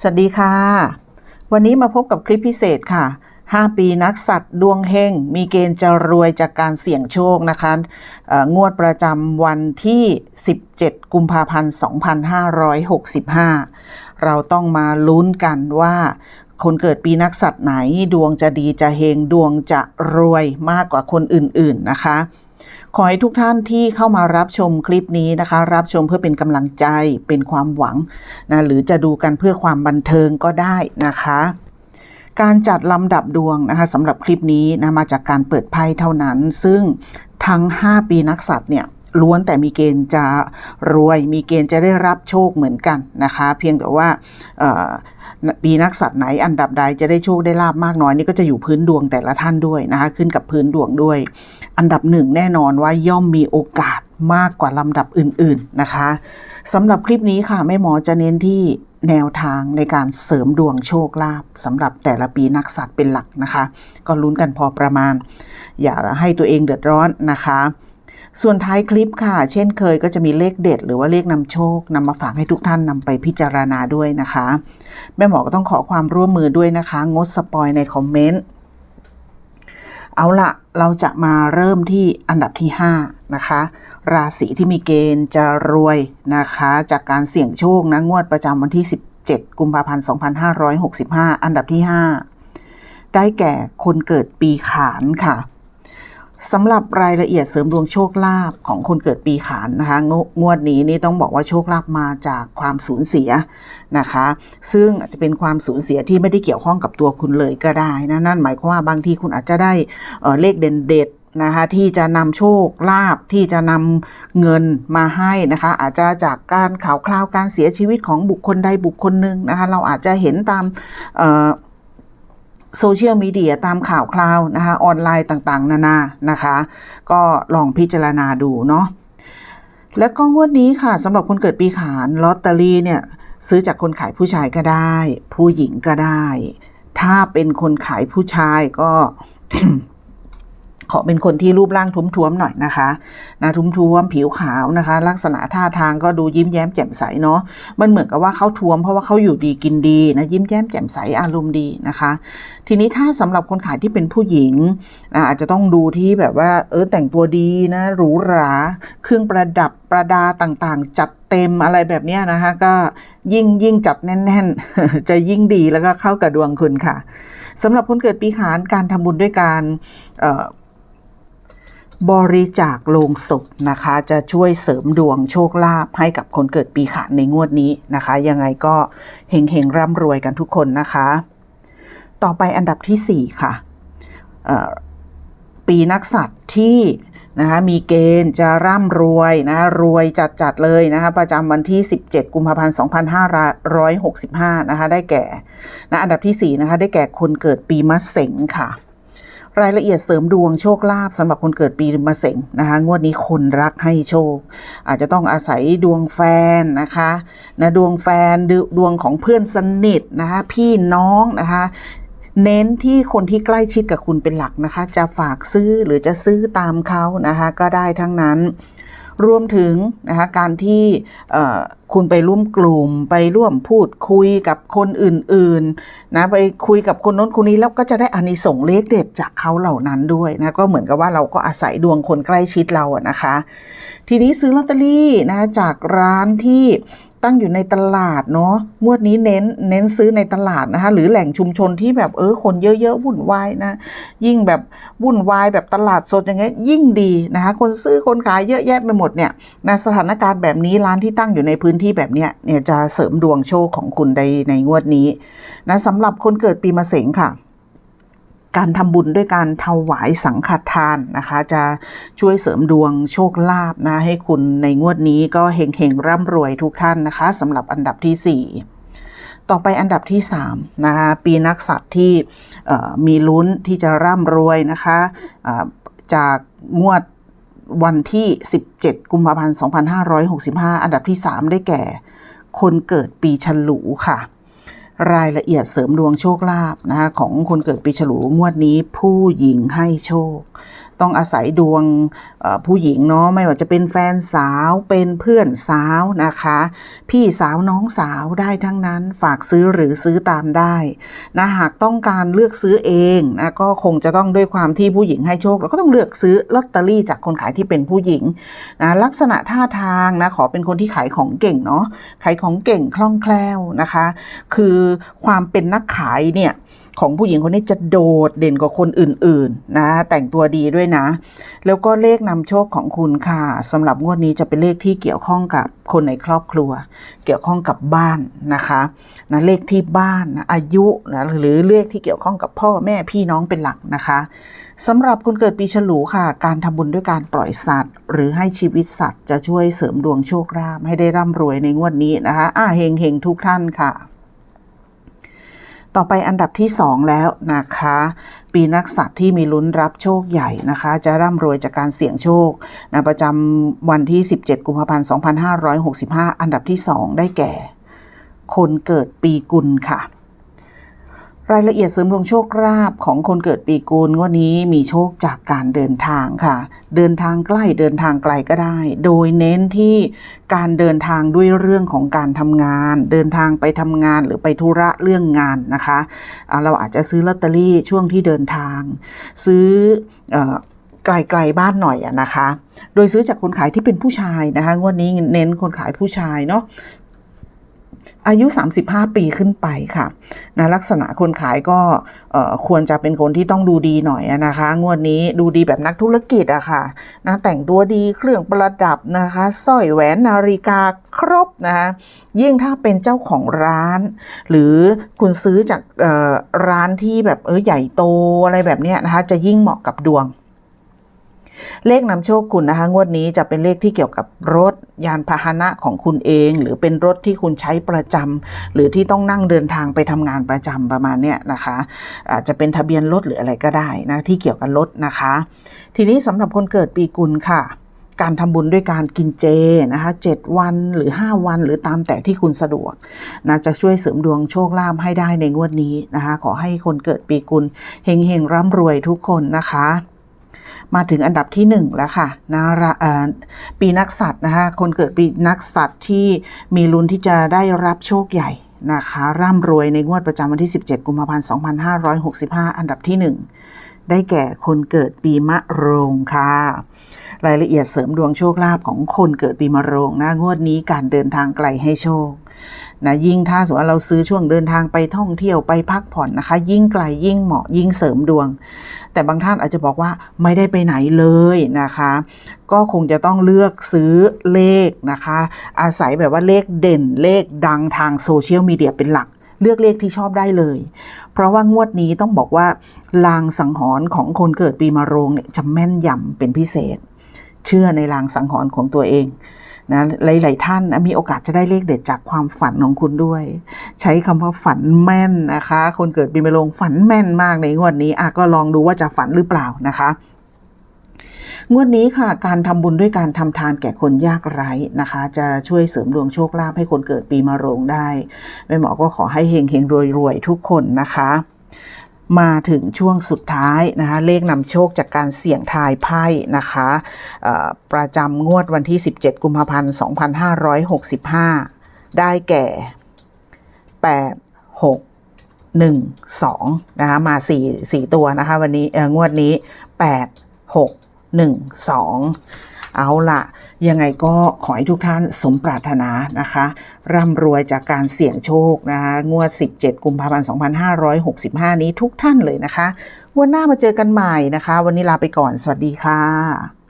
สวัสดีค่ะ วันนี้มาพบกับคลิปพิเศษค่ะ 5 ปีนักสัตว์ดวงเฮงมีเกณฑ์จะรวยจากการเสี่ยงโชคนะคะงวดประจำวันที่ 17 กุมภาพันธ์ 2565 เราต้องมาลุ้นกันว่า คนเกิดปีนักสัตว์ไหนดวงจะดีจะเฮงดวงจะรวยมากกว่าคนอื่นๆนะคะ ขอให้ทุกท่านที่เข้ามารับชมคลิปนี้นะคะ รับชมเพื่อเป็นกำลังใจเป็นความหวังนะหรือจะดูกันเพื่อความบันเทิงก็ได้นะคะการจัดลำดับดวงนะคะสำหรับคลิปนี้นะมาจากการเปิดไพ่เท่านั้น ซึ่งทั้ง 5 ปีนักสัตว์เนี่ยล้วนแต่มีเกณฑ์จะรวยมีเกณฑ์จะได้รับโชคเหมือนกันนะคะ เพียงแต่ว่าปีนักสัตว์ไหนอันดับใดจะได้โชคได้ลาบมากน้อยนี่ก็จะอยู่พื้นดวงแต่ละท่านด้วยนะคะขึ้นกับพื้นดวงด้วย อันดับหนึ่งแน่นอนว่าย่อมมีโอกาสมากกว่าลำดับอื่นๆนะคะสำหรับคลิปนี้ค่ะแม่หมอจะเน้นที่แนวทางในการเสริมดวงโชคลาภสำหรับแต่ละปีนักสัตว์เป็นหลักนะคะ ก็ลุ้นกันพอประมาณ อย่าให้ตัวเองเดือดร้อนนะคะ ส่วนท้ายคลิปค่ะ เช่นเคยก็จะมีเลขเด็ด หรือว่าเลขนำโชคนำมาฝากให้ทุกท่านนำไปพิจารณาด้วยนะคะ แม่หมอก็ต้องขอความร่วมมือด้วยนะคะ งดสปอยในคอมเมนต์ เอาละเราจะมาเริ่มที่อันดับที่ 5 นะคะ ราศีที่มีเกณฑ์จะรวยนะคะ จากการเสี่ยงโชคนะงวดประจำวันที่ 17 กุมภาพันธ์ 2565 อันดับที่ 5 ได้แก่คนเกิดปีขานค่ะ สำหรับรายละเอียดเสริมดวงโชคลาภของคนเกิดปีขานนะคะงงวดนี้นี่ต้องบอกว่าโชคลาภมาจากความสูญเสียนะคะ ซึ่งอาจจะเป็นความสูญเสียที่ไม่ได้เกี่ยวข้องกับตัวคุณเลยก็ได้นะนั่นหมายความว่าบางทีคุณอาจจะได้เเลขเด่นเด็ดนะคะที่จะนำโชคลาภที่จะนำเงินมาให้นะคะอาจจะจากการข่าวคราวการเสียชีวิตของบุคคลใดบุคคลหนึ่งนะคะเราอาจจะเห็นตาม โซเชียลมีเดียตามข่าวคราวนะคะออนไลน์ต่างๆ นานานะคะ ก็ลองพิจารณาดูเนาะและก็งวดนี้ค่ะสำหรับคนเกิดปีขานลอตเตอรี่เนี่ยซื้อจากคนขายผู้ชายก็ได้ ผู้หญิงก็ได้ ถ้าเป็นคนขายผู้ชายก็ ขอเป็นคนที่รูปร่างทุ้มๆหน่อยนะคะนะทุ้มๆผิวขาวนะคะ ลักษณะท่าทางก็ดูยิ้มแย้มแจ่มใสเนาะมันเหมือนกับว่าเขาท้วมเพราะว่าเขาอยู่ดีกินดีนะยิ้มแย้มแจ่มใสอารมณ์ดีนะคะ ทีนี้ถ้าสำหรับคนขายที่เป็นผู้หญิงนะอาจจะต้องดูที่แบบว่าเออแต่งตัวดีนะหรูหรา เครื่องประดับประดาต่างๆ จัดเต็มอะไรแบบนี้นะคะก็ยิ่งยิ่งจัดแน่น ๆ จะยิ่งดีแล้วก็เข้ากับดวงคุณค่ะสำหรับคนเกิดปีขานการทำบุญด้วยการ บริจาคโลงศพนะคะ จะช่วยเสริมดวงโชคลาภให้กับคนเกิดปีขานในงวดนี้นะคะ ยังไงก็เฮงๆร่ำรวยกันทุกคนนะคะ ต่อไปอันดับที่ 4 ค่ะเอ่อปีนักสัตว์ที่นะคะมีเกณฑ์จะร่ำรวยนะรวยจัดๆเลยนะคะประจำวันที่ 17 กุมภาพันธ์ 2565 นะคะได้แก่นะอันดับที่ 4 นะคะได้แก่คนเกิดปีมะเสงค่ะ รายละเอียดเสริมดวงโชคลาภสำหรับคนเกิดปีมะเสงนะคะงวดนี้คนรักให้โชค อาจจะต้องอาศัยดวงแฟนนะคะนะดวงแฟนดดวงของเพื่อนสนิทนะคะพี่น้องนะคะเน้นที่คนที่ใกล้ชิดกับคุณเป็นหลักนะคะ จะฝากซื้อหรือจะซื้อตามเขานะคะก็ได้ทั้งนั้น รวมถึงนะคะการที่คุณไปร่วมกลุ่มไปร่วมพูดคุยกับคนอื่นๆนะไปคุยกับคนน้นคนนี้แล้วก็จะได้อานิสงส์เลขเด็ดจากเขาเหล่านั้นด้วยนะก็เหมือนกับว่าเราก็อาศัยดวงคนใกล้ชิดเราอะนะคะ ทีนี้ซื้อลอตเตอรี่นะจากร้านที่ตั้งอยู่ในตลาดเนาะงวดนี้เน้นเน้นซื้อในตลาดนะคะหรือแหล่งชุมชนที่แบบเออคนเยอะๆวุ่นวายนะยิ่งแบบวุ่นวายแบบตลาดสดอย่างเงี้ยยิ่งดีนะคะคนซื้อคนขายเยอะแยะไปหมดเนี่ยนะสถานการณ์แบบนี้ร้านที่ตั้งอยู่ในพื้นที่แบบเนี้ยเนี่ยจะเสริมดวงโชคของคุณในในงวดนี้นะสำหรับคนเกิดปีมะเสงค่ะการทำบุญด้วยการถวายสังฆทานนะคะ จะช่วยเสริมดวงโชคลาภนะ ให้คุณในงวดนี้ก็เฮงๆร่ำรวยทุกท่านนะคะสำหรับอันดับที่ 4 ต่อไปอันดับที่3นะคะปีนักสัตว์ที่มีลุ้นที่จะร่ำรวยนะคะจากงวด วันที่ 17 กุมภาพันธ์ 2565 อันดับที่ 3 ได้แก่ คนเกิดปีฉลูค่ะ รายละเอียดเสริมดวงโชคลาภนะคะของคนเกิดปีฉลูงวดนี้ผู้หญิงให้โชค ต้องอาศัยดวงผู้หญิงเนาะไม่ว่าจะเป็นแฟนสาวเป็นเพื่อนสาวนะคะ พี่สาวน้องสาวได้ทั้งนั้นฝากซื้อหรือซื้อตามได้นะหากต้องการเลือกซื้อเองนะก็คงจะต้องด้วยความที่ผู้หญิงให้โชคเราก็ต้องเลือกซื้อลอตเตอรี่จากคนขายที่เป็นผู้หญิงนะลักษณะท่าทางนะขอเป็นคนที่ขายของเก่งเนาะขายของเก่งคล่องแคล่วนะคะ คือความเป็นนักขายเนี่ย ของผู้หญิงคนนี้จะโดดเด่นกว่าคนอื่นๆ นะ แต่งตัวดีด้วยนะ แล้วก็เลขนำโชคของคุณค่ะสำหรับงวดนี้จะเป็นเลขที่เกี่ยวข้องกับคนในครอบครัว เกี่ยวข้องกับบ้านนะคะนะเลขที่บ้านนะอายุนะหรือเลขที่เกี่ยวข้องกับพ่อแม่พี่น้องเป็นหลักนะคะสำหรับคนเกิดปีฉลูค่ะ การทำบุญด้วยการปล่อยสัตว์ หรือให้ชีวิตสัตว์จะช่วยเสริมดวงโชคลาภให้ได้ร่ำรวยในงวดนี้นะคะอ่าเฮงเฮงทุกท่านค่ะ ต่อไปอันดับที่ 2 แล้วนะคะ ปีนักสัตว์ที่มีลุ้นรับโชคใหญ่นะคะ จะร่ำรวยจากการเสี่ยงโชคนะประจำวันที่ 17 กุมภาพันธ์ 2565 อันดับที่ 2 ได้แก่ คนเกิดปีกุลค่ะ รายละเอียดเสริมดวงโชคลาภของคนเกิดปีกุลวันนี้มีโชคจากการเดินทางค่ะ เดินทางใกล้เดินทางไกลก็ได้ โดยเน้นที่การเดินทางด้วยเรื่องของการทำงาน เดินทางไปทำงานหรือไปธุระเรื่องงานนะคะ เราอาจจะซื้อลอตเตอรี่ช่วงที่เดินทาง ซื้อเออไกลๆบ้านหน่อยอะนะคะ โดยซื้อจากคนขายที่เป็นผู้ชายนะคะงวดนี้เน้นคนขายผู้ชายเนาะ อายุ 35 ปีขึ้นไปค่ะนะลักษณะคนขายก็ควรจะเป็นคนที่ต้องดูดีหน่อยนะคะ งวดนี้ดูดีแบบนักธุรกิจอะค่ะนะแต่งตัวดีเครื่องประดับนะคะสร้อยแหวนนาฬิกาครบนะคะยิ่งถ้าเป็นเจ้าของร้าน หรือคุณซื้อจากร้านที่แบบเออใหญ่โตอะไรแบบนี้นะคะจะยิ่งเหมาะกับดวง เลขนำโชคคุณนะคะ งวดนี้จะเป็นเลขที่เกี่ยวกับรถยานพาหนะของคุณเอง หรือเป็นรถที่คุณใช้ประจำหรือที่ต้องนั่งเดินทางไปทำงานประจำประมาณเนี้ยนะคะ อาจจะเป็นทะเบียนรถหรืออะไรก็ได้นะที่เกี่ยวกับรถนะคะ ทีนี้สำหรับคนเกิดปีกุลค่ะการทำบุญด้วยการกินเจนะคะ7วันหรือ 5 วันหรือตามแต่ที่คุณสะดวกนะจะช่วยเสริมดวงโชคลาภให้ได้ในงวดนี้นะคะ ขอให้คนเกิดปีกุลเฮงเฮงร่ำรวยทุกคนนะคะ มาถึงอันดับที่ 1 แล้วค่ะนะปีนักสัตว์นะคะ คนเกิดปีนักสัตว์ที่มีลุ้นที่จะได้รับโชคใหญ่นะคะร่ำรวยในงวดประจำวันที่ 17 กุมภาพันธ์ 2565 อันดับที่ 1 ได้แก่คนเกิดปีมะโรงค่ะ รายละเอียดเสริมดวงโชคลาภของคนเกิดปีมะโรงนะงวดนี้การเดินทางไกลให้โชค นะยิ่งถ้าสมมติว่าเราซื้อช่วงเดินทางไปท่องเที่ยวไปพักผ่อนนะคะ ยิ่งไกลยิ่งเหมาะยิ่งเสริมดวง แต่บางท่านอาจจะบอกว่าไม่ได้ไปไหนเลยนะคะ ก็คงจะต้องเลือกซื้อเลขนะคะ อาศัยแบบว่าเลขเด่นเลขดังทางโซเชียลมีเดียเป็นหลักเลือกเลขที่ชอบได้เลย เพราะว่างวดนี้ต้องบอกว่าลางสังหรณ์ของคนเกิดปีมะโรงเนี่ยจะแม่นยำเป็นพิเศษ เชื่อในลางสังหรณ์ของตัวเอง นะหลาย ๆ ท่านมีโอกาสจะได้เลขเด็ดจากความฝันของคุณด้วย ใช้คำว่าฝันแม่นนะคะ คนเกิดปีมะโรงฝันแม่นมากในงวดนี้อะก็ลองดูว่าจะฝันหรือเปล่านะคะงวดนี้ค่ะ การทำบุญด้วยการทำทานแก่คนยากไร้นะคะ จะช่วยเสริมดวงโชคลาภให้คนเกิดปีมะโรงได้แม่หมอก็ขอให้เฮงเฮงรวยรวยทุกคนนะคะ มาถึงช่วงสุดท้ายนะคะเลขนำโชคจากการเสี่ยงทายไพ่นะคะประจำงวดวันที่ 17 กุมภาพันธ์ 2565 ได้แก่ 8 6 1 2นะคะมา 4 4 ตัวนะคะวันนี้งวดนี้ 8 6 1 2 เอาละยังไงก็ขอให้ทุกท่านสมปรารถนานะคะ ร่ำรวยจากการเสี่ยงโชคนะคะงวด 17 กุมภาพันธ์ 2565 นี้ทุกท่านเลยนะคะ วันหน้ามาเจอกันใหม่นะคะ วันนี้ลาไปก่อน สวัสดีค่ะ